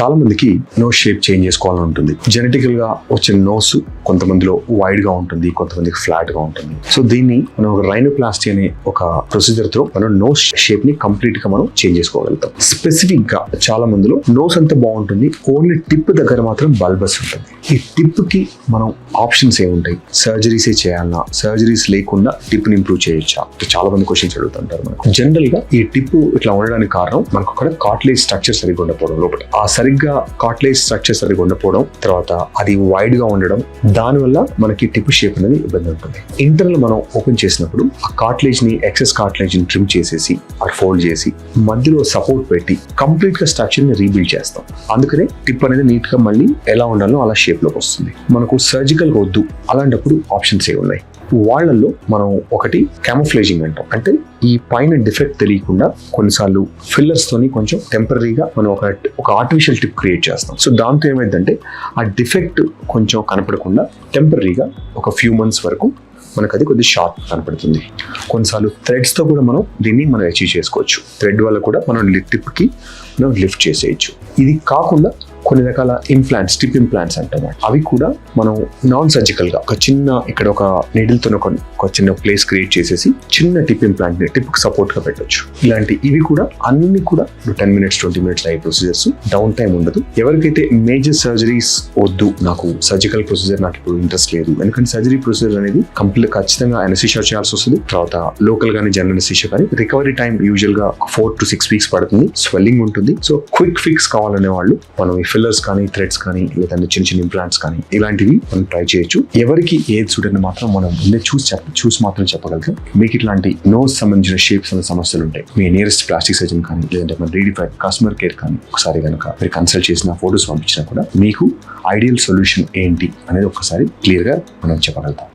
చాలా మందికి nose shape change చేసుకోవాలని ఉంటుంది. జెనెటికల్గా వచ్చిన నోస్ కొంతమందిలో వైడ్గా ఉంటుంది కొంతమందికి ఫ్లాట్గా ఉంటుంది. సో దీన్ని మనం ఒక రైనోప్లాస్టీ అనే ఒక ప్రొసీజర్తో మనం నోస్ షేప్ని కంప్లీట్గా మనం చేంజ్ చేసుకోగలుగుతాం. స్పెసిఫిక్గా చాలా మందిలో నోస్ అంతా బాగుంటుంది ఓన్లీ టిప్ దగ్గర మాత్రం బల్బస్ ఉంటుంది. ఈ టిప్కి మనం ఆప్షన్స్ ఏముంటాయి? సర్జరీస్ చేయాలన్నా సర్జరీస్ లేకుండా టిప్ని ఇంప్రూవ్ చేయొచ్చా? చాలా మంది క్వశ్చన్స్ అడుగుతుంటారు మనకు. జనరల్గా ఈ టిప్ ఇట్లా ఉండడానికి కారణం మనకు అక్కడ కాట్లేజ్ స్ట్రక్చర్ సరిగ్గా ఉండకపోవడం లోపల. ఆ సరిగ్గా కాట్లేజ్ స్ట్రక్చర్ సరిగ్గా ఉండకపోవడం తర్వాత అది వైడ్గా ఉండడం దానివల్ల మనకి టిప్ షేప్ అనేది ఇబ్బంది ఉంటుంది. ఇంటర్నల్ మనం ఓపెన్ చేసినప్పుడు ఆ కాట్లేజ్ని ఎక్సెస్ కాట్లేజ్ని ట్రిమ్ చేసేసి అది ఫోల్డ్ చేసి మధ్యలో సపోర్ట్ పెట్టి కంప్లీట్గా స్ట్రక్చర్ని రీబిల్డ్ చేస్తాం. అందుకనే టిప్ అనేది నీట్గా మళ్ళీ ఎలా ఉండాలో అలా షేప్లోకి వస్తుంది. మనకు సర్జికల్ వద్దు అలాంటప్పుడు ఆప్షన్స్ ఏ ఉన్నాయి. వాళ్ళల్లో మనం ఒకటి క్యామోఫ్లేజింగ్ అంటాం. అంటే ఈ పైన డిఫెక్ట్ తెలియకుండా కొన్నిసార్లు ఫిల్లర్స్ తోని కొంచెం టెంపరీగా మనం ఒక ఒక ఆర్టిఫిషియల్ టిప్ క్రియేట్ చేస్తాం. సో దాంతో ఏమైందంటే ఆ డిఫెక్ట్ కొంచెం కనపడకుండా టెంపరీగా ఒక ఫ్యూ మంత్స్ వరకు మనకు అది కొద్దిగా షార్ప్ కనపడుతుంది. కొన్నిసార్లు థ్రెడ్స్తో కూడా మనం దీన్ని మనం అచీవ్ చేసుకోవచ్చు. థ్రెడ్ వల్ల కూడా మనం టిప్కి మనం లిఫ్ట్ చేసేయచ్చు. ఇది కాకుండా కొన్ని రకాల ఇంప్లాంట్స్ టిప్ ఇంప్లాంట్స్ అంటాం. అవి కూడా మనం నాన్ సర్జికల్గా ఒక చిన్న ఇక్కడ ఒక నీడిల్తో ఒక చిన్న ప్లేస్ క్రియేట్ చేసేసి చిన్న టిప్ ఇంప్లాంట్ టిప్ సపోర్ట్గా పెట్టొచ్చు. ఇలాంటి ఇవి కూడా అన్ని కూడా టెన్ మినిట్స్ ట్వంటీ మినిట్స్ అయ్యే ప్రొసీజర్స్ డౌన్ టైం ఉండదు. ఎవరికైతే మేజర్ సర్జరీస్ వద్దు నాకు సర్జికల్ ప్రొసీజర్ నాకు ఇప్పుడు ఇంట్రెస్ట్ లేదు. ఎందుకంటే సర్జరీ ప్రొసీజర్ అనేది కంప్లీట్ ఖచ్చితంగా అనసిషియా చేయాల్సి వస్తుంది. తర్వాత లోకల్ గానీ జనరల్ అనసిషియా కానీ రికవరీ టైం యూజువల్గా ఫోర్ టు సిక్స్ వీక్స్ పడుతుంది. స్వెల్లింగ్ ఉంటుంది. సో క్విక్ ఫిక్స్ కావాలనే వాళ్ళు మనం ఈ ఫిల్లర్స్ కానీ థ్రెడ్స్ కానీ లేదంటే చిన్న చిన్న ఇంప్లాంట్స్ కానీ ఇలాంటివి మనం ట్రై చేయొచ్చు. ఎవరికి ఏది చూడని మాత్రం మనం ముందే చూసి చెప్ప చూసి మాత్రం చెప్పగలుగుతాం. మీకు ఇట్లాంటి నోస్ సంబంధించిన షేప్స్ అనే సమస్యలు ఉంటాయి మీ నియరెస్ట్ ప్లాస్టిక్ సర్జన్ కానీ లేదంటే మన రీడిఫైడ్ కస్టమర్ కేర్ కానీ ఒకసారి కనుక మీరు కన్సల్ట్ చేసిన ఫోటోస్ పంపించినా కూడా మీకు ఐడియల్ సొల్యూషన్ ఏంటి అనేది ఒకసారి క్లియర్గా మనం చెప్పగలుగుతాం.